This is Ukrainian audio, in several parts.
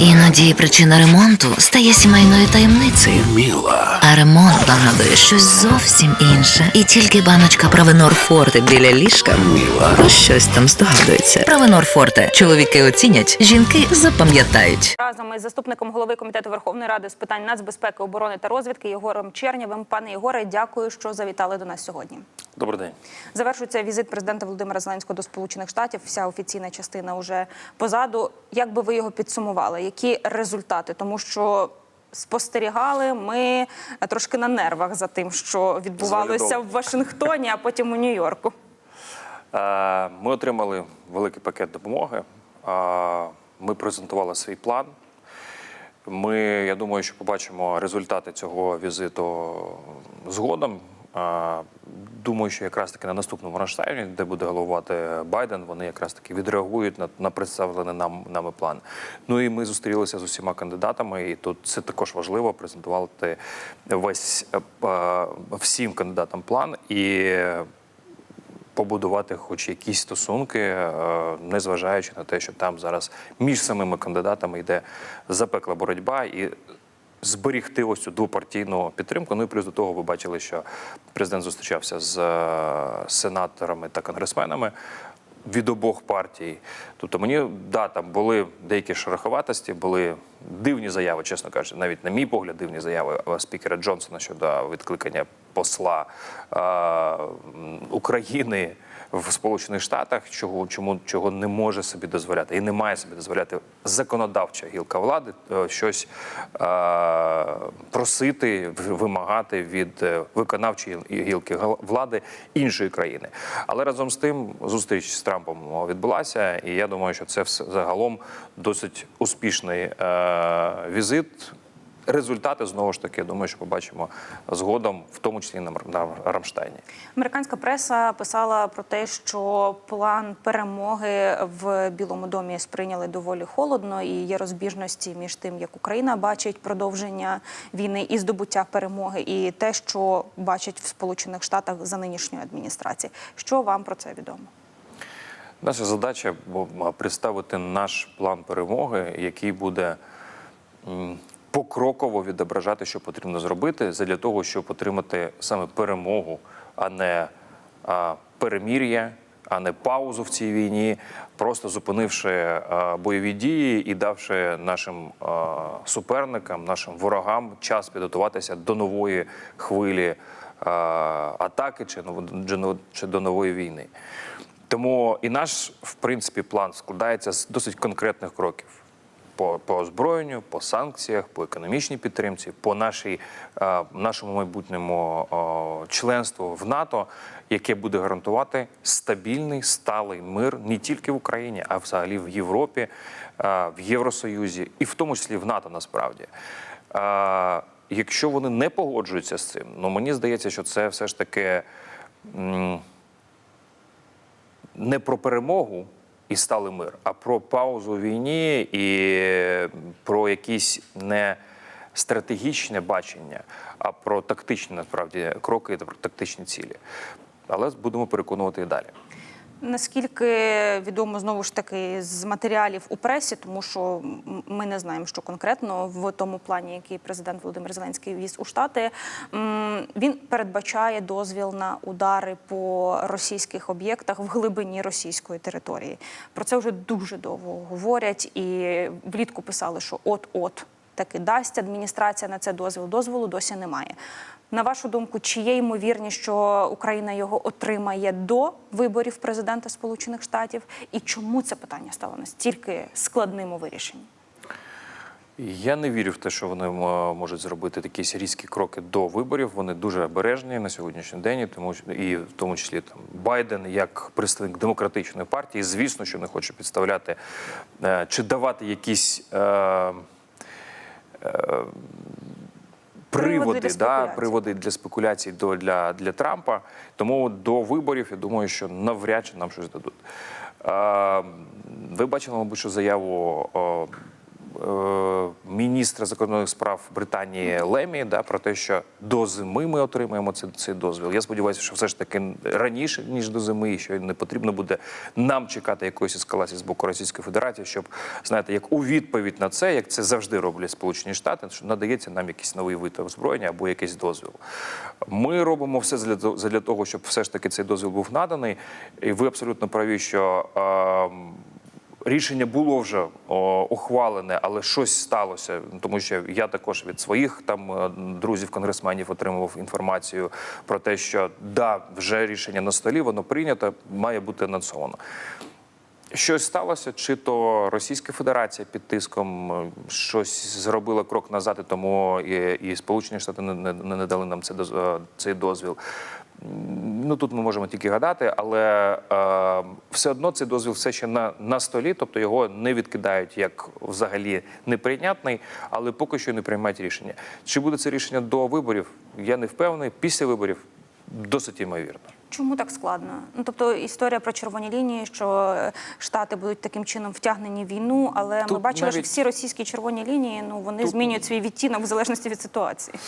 Іноді причина ремонту стає сімейною таємницею. Міла. А ремонт нагадує щось зовсім інше. І тільки баночка Правенор Форте біля ліжка Міла. про щось там здогадується. Правенор Форте. Чоловіки оцінять, жінки запам'ятають. Разом із заступником голови комітету Верховної Ради з питань нацбезпеки, оборони та розвідки Єгором Чернєвим. Пане Єгоре, дякую, що завітали до нас сьогодні. Добрий день. Завершується візит президента Володимира Зеленського до Сполучених Штатів. Вся офіційна частина вже позаду. Як би ви його підсумували? Які результати? Тому що спостерігали ми трошки на нервах за тим, що відбувалося в Вашингтоні, а потім у Нью-Йорку. Е, Ми отримали великий пакет допомоги. Е, Ми презентували свій план. Ми, я думаю, що побачимо результати цього візиту згодом. Думаю, що якраз таки на наступному Рамштайні, де буде головувати Байден, вони якраз таки відреагують на, на представлений нам нами план. Ну і ми зустрілися з усіма кандидатами, і тут це також важливо презентувати весь е, е, всім кандидатам план і побудувати хоч якісь стосунки, е, незважаючи на те, що там зараз між самими кандидатами йде запекла боротьба і зберігти ось цю двопартійну підтримку. Ну і плюс до того, ви бачили, що президент зустрічався з е, сенаторами та конгресменами. Від обох партій, тобто мені да там були деякі шероховатості, були дивні заяви, чесно кажучи, навіть на мій погляд, дивні заяви е, спікера Джонсона щодо відкликання посла е, України в Сполучених Штатах, чого чому чого не може собі дозволяти і не має собі дозволяти законодавча гілка влади е, щось е, просити, вимагати від е, виконавчої гілки влади іншої країни. Але разом з тим зустріч з Трампом відбулася, і я думаю, що це все загалом досить успішний е, візит. Результати знову ж таки, думаю, що побачимо згодом, в тому числі на, Рамштайні. Американська преса писала про те, що план перемоги в Білому домі сприйняли доволі холодно, і є розбіжності між тим, як Україна бачить продовження війни і здобуття перемоги, і те, що бачать в Сполучених Штатах за нинішньої адміністрації. Що вам про це відомо? Наша задача представити наш план перемоги, який буде покроково відображати, що потрібно зробити для того, щоб отримати саме перемогу, а не а, перемір'я, а не паузу в цій війні, просто зупинивши а, бойові дії і давши нашим а, суперникам, нашим ворогам час підготуватися до нової хвилі а, атаки чи, чи до нової війни. Тому і наш, в принципі, план складається з досить конкретних кроків. По, по озброєнню, по санкціях, по економічній підтримці, по нашій, е, нашому майбутньому членству в НАТО, яке буде гарантувати стабільний сталий мир не тільки в Україні, а взагалі в Європі, е, в Євросоюзі і в тому числі в НАТО насправді. Е, якщо вони не погоджуються з цим, ну мені здається, що це все ж таки. не про перемогу і стали мир, а про паузу війні і про якісь не стратегічне бачення, а про тактичні насправді кроки та про тактичні цілі. Але будемо переконувати і далі. Наскільки відомо знову ж таки з матеріалів у пресі, тому що ми не знаємо, що конкретно в тому плані, який президент Володимир Зеленський віз у Штати, він передбачає дозвіл на удари по російських об'єктах в глибині російської території. Про це вже дуже довго говорять, і влітку писали, що от-от таки дасть адміністрація на це дозвіл. Дозволу досі немає. На вашу думку, чи є ймовірність, що Україна його отримає до виборів президента Сполучених Штатів? І чому це питання стало настільки складним у вирішенні? Я не вірю в те, що вони можуть зробити якісь різкі кроки до виборів. Вони дуже обережні на сьогоднішній день, тому і в тому числі там Байден, як представник демократичної партії, звісно, що не хоче підставляти е, чи давати якісь. Е, е, Приводи Приводи, для да, приводи для спекуляцій до для, для Трампа. Тому до виборів я думаю, що навряд чи нам щось дадуть. Е, ви бачили, мабуть, що заяву е, міністра закордонних справ Британії Лемі, да, про те, що до зими ми отримаємо цей, цей дозвіл. Я сподіваюся, що все ж таки раніше ніж до зими, і що не потрібно буде нам чекати якоїсь ескалації з боку Російської Федерації, щоб знаєте, як у відповідь на це, як це завжди роблять Сполучені Штати, що надається нам якийсь новий вид озброєння або якийсь дозвіл. Ми робимо все для, того- щоб все ж таки цей дозвіл був наданий. І ви абсолютно праві, що. ем, Рішення було вже ухвалене, але щось сталося. Тому що я також від своїх там е, друзів, конгресменів отримував інформацію про те, що да, вже рішення на столі, воно прийнято, має бути анонсовано. Щось сталося, чи то Російська Федерація під тиском е, щось зробила крок назад, і тому і, і Сполучені Штати не, не, не дали нам це е, цей дозвіл. Ну тут ми можемо тільки гадати, але е, все одно цей дозвіл все ще на, на столі, тобто його не відкидають як взагалі неприйнятний, але поки що не приймають рішення. Чи буде це рішення до виборів? Я не впевнений. Після виборів досить ймовірно. Чому так складно? Ну тобто історія про червоні лінії, що е, штати будуть таким чином втягнені в війну, але ми Тут бачили, що всі російські червоні лінії ну вони змінюють свій відтінок в залежності від ситуації.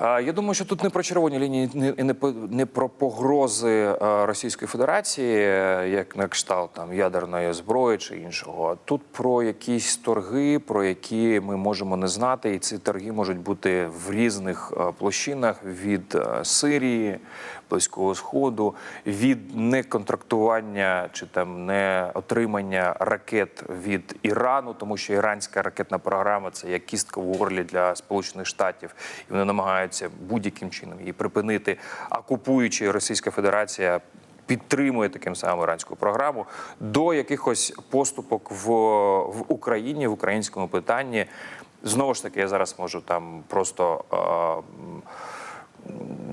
Я думаю, що тут не про червоні лінії, не- не, про погрози е, Російської Федерації, е, як на кшталт там ядерної зброї чи іншого. Тут про якісь торги, про які ми можемо не знати, і ці торги можуть бути в різних е, площинах від Сирії, Близького Сходу, від неконтрактування чи там не отримання ракет від Ірану, тому що іранська ракетна програма це як кістка в горлі для Сполучених Штатів, і вони намагаються будь-яким чином її припинити. А купуючи Російська Федерація. Підтримує таким самим іранську програму до якихось поступок в, в Україні в українському питанні. Знову ж таки, я зараз можу там просто е,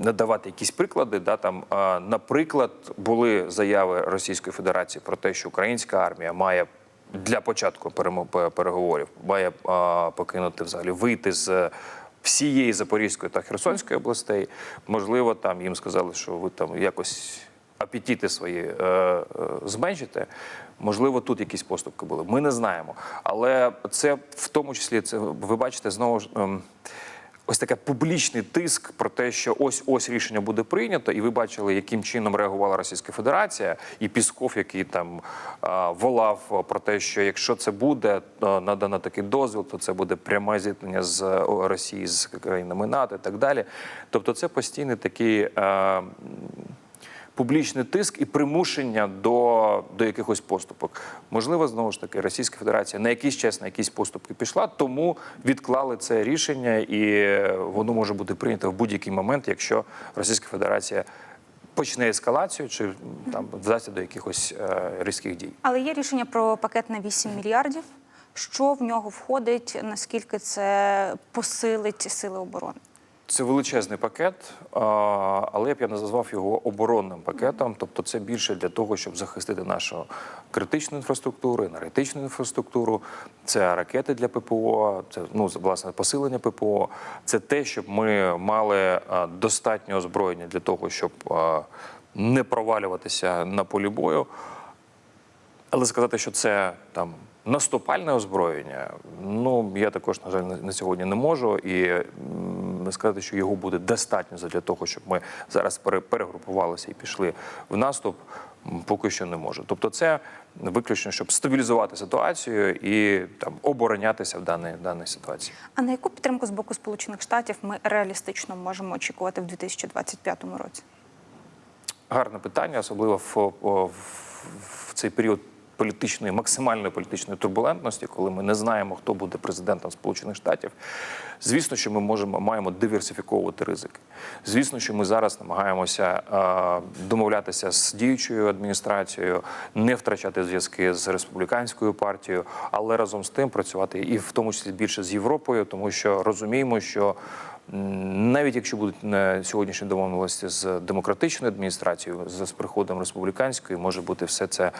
надавати якісь приклади. Да, там, наприклад, були заяви Російської Федерації про те, що українська армія має для початку переговорів має покинути взагалі вийти з. Всієї Запорізької та Херсонської областей, можливо, там їм сказали, що ви там якось апетити свої е, е, зменшите. Можливо, тут якісь поступки були. Ми не знаємо. Але це в тому числі це ви бачите знову ж. ем, ось таке публічний тиск про те, що ось ось рішення буде прийнято, і ви бачили, яким чином реагувала Російська Федерація, і Пісков, який там а, волав про те, що якщо це буде надано такий дозвіл, то це буде пряме зіткнення з Росії з країнами НАТО і так далі. Тобто, це постійний такий. а, Публічний тиск і примушення до, до якихось поступок. Можливо, знову ж таки, Російська Федерація на якийсь час на якісь поступки пішла, тому відклали це рішення, і воно може бути прийнято в будь-який момент, якщо Російська Федерація почне ескалацію чи там вдасться до якихось е, різких дій. Але є рішення про пакет на 8 мільярдів. Що в нього входить? Наскільки це посилить сили оборони? Це величезний пакет, але я б я не назвав його оборонним пакетом. Тобто, це більше для того, щоб захистити нашу критичну інфраструктуру, енергетичну інфраструктуру. Це ракети для ППО, це ну власне посилення ППО. Це те, щоб ми мали достатньо озброєння для того, щоб не провалюватися на полі бою. Але сказати, що це там наступальне озброєння, ну я також на жаль на сьогодні не можу. І м, сказати, що його буде достатньо для того, щоб ми зараз пере- перегрупувалися і пішли в наступ, поки що не можу. Тобто, це виключно, щоб стабілізувати ситуацію і там оборонятися в даній, даній ситуації. А на яку підтримку з боку Сполучених Штатів ми реалістично можемо очікувати в 2025 році? Гарне питання, особливо в, в, в цей період політичної, максимальної політичної турбулентності, коли ми не знаємо, хто буде президентом Сполучених Штатів. Звісно, що ми можемо маємо диверсифіковувати ризики. Звісно, що ми зараз намагаємося е, домовлятися з діючою адміністрацією, не втрачати зв'язки з республіканською партією, але разом з тим працювати і в тому числі більше з Європою, тому що розуміємо, що Навіть якщо будуть на сьогоднішні домовленості з демократичною адміністрацією, з приходом республіканської, може бути все це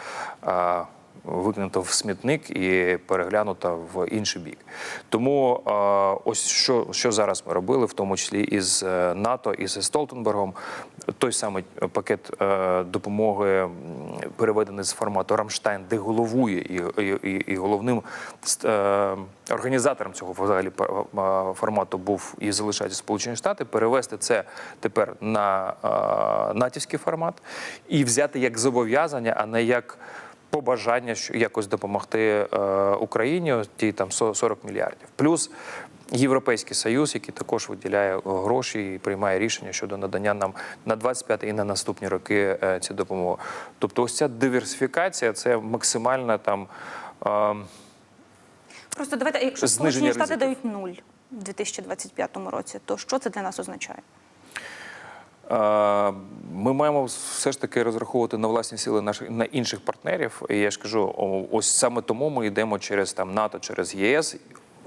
а, викинута в смітник і переглянута в інший бік. Тому ось що, що зараз ми робили, в тому числі із е, НАТО, і зі Столтенбергом, той самий пакет е, допомоги переведений з формату Рамштайн, де головує і, і, і, головним е, організатором цього взагалі формату був і залишається Сполучені Штати, перевести це тепер на натівський формат і взяти як зобов'язання, а не як побажання якось допомогти е, Україні, ті там со- 40 мільярдів. Плюс Європейський Союз, який також виділяє е, гроші і приймає рішення щодо надання нам на 25 і на наступні роки е, ці допомоги. Тобто, ось ця диверсифікація це максимальна там. е, Просто давайте, якщо Сполучені Штати ризиків. дають нуль в 2025 році, то що це для нас означає? Ми маємо все ж таки розраховувати на власні сили наших на інших партнерів. І я ж кажу, ось саме тому ми йдемо через там НАТО, через єС.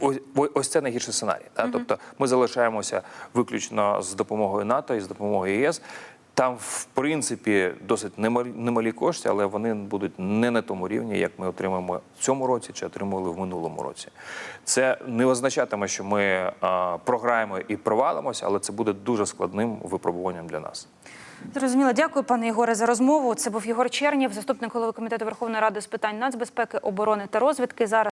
Ось, ось це найгірший сценарій. Та? Тобто ми залишаємося виключно з допомогою НАТО і з допомогою ЄС. Там, в принципі, досить немалі, немалі кошти, але вони будуть не на тому рівні, як ми отримаємо в цьому році чи отримували в минулому році. Це не означатиме, що ми а, програємо і провалимося, але це буде дуже складним випробуванням для нас. Зрозуміло. Дякую, пане Єгоре, за розмову. Це був Єгор Чернєв, заступник голови комітету Верховної Ради з питань нацбезпеки, оборони та розвідки. Зараз